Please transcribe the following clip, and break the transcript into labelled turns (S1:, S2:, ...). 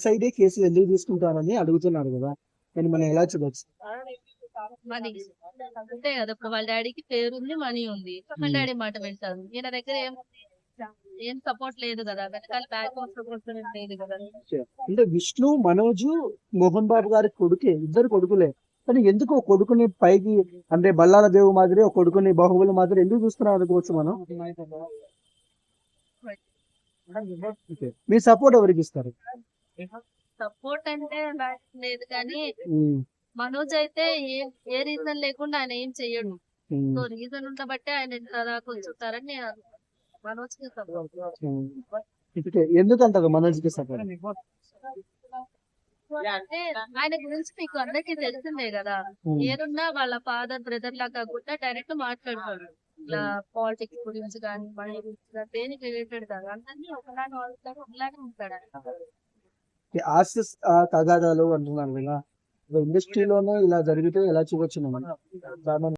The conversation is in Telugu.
S1: సైడే కేసులు ఎందుకు తీసుకుంటారని అడుగుతున్నారు కదా. కానీ మనం ఎలా చూడొచ్చు?
S2: మనీ. అంతే కదా ఇప్పుడు వాళ్ళ డాడీకి పేరు ఉంది మనీ ఉంది. వాళ్ళ. డాడీ మాట వింటారు. ఈయన దగ్గర ఏం ఏం సపోర్ట్ లేదు కదా. వెనకాల బ్యాక్ సపోర్ట్ లేదు కదా.
S1: అంటే విష్ణు మనోజ్ మోహన్ బాబు గారి కొడుకే ఇద్దరు కొడుకులే. కానీ ఎందుకు కొడుకుని పైకి అంటే బల్లాల దేవు మాదిరి ఒక కొడుకుని బాహుబలి మాదిరి ఎందుకు చూస్తున్నారు అనుకోవచ్చు మనం. మీ సపోర్ట్ ఎవరికి ఇస్తారు?
S2: సపోర్ట్ అంటే లేదు కానీ మనోజ్ అయితే ఏ ఏ రీజన్ లేకుండా ఆయన ఏం చెయ్యడు. సో రీజన్ ఉండబట్టే ఆయన వచ్చుతారని నేను అనుకుంటున్నాను. మనోజ్కి సపోర్ట్.
S1: ఎందుకంటారు మనోజ్కి సపోర్ట్?
S2: అంటే ఆయన గురించి మీకు అందరికీ తెలిసిందే కదా. ఏదున్నా వాళ్ళ ఫాదర్ బ్రదర్ లా కాకుండా డైరెక్ట్ మాట్లాడతాడు. ఇట్లా పాలిటిక్స్ గురించి కానీ మనీ గురించి కానీ దేనికి రిలేటెడ్ కాదు. అందరినీ ఒకలానే వాడుతాడు ఒకలానే ఉంటాడు
S1: ఆసిస్ తగాదాలు అంటున్నారు కదా. ఇండస్ట్రీలోనే ఇలా జరిగితే ఎలా చూడొచ్చు మనం?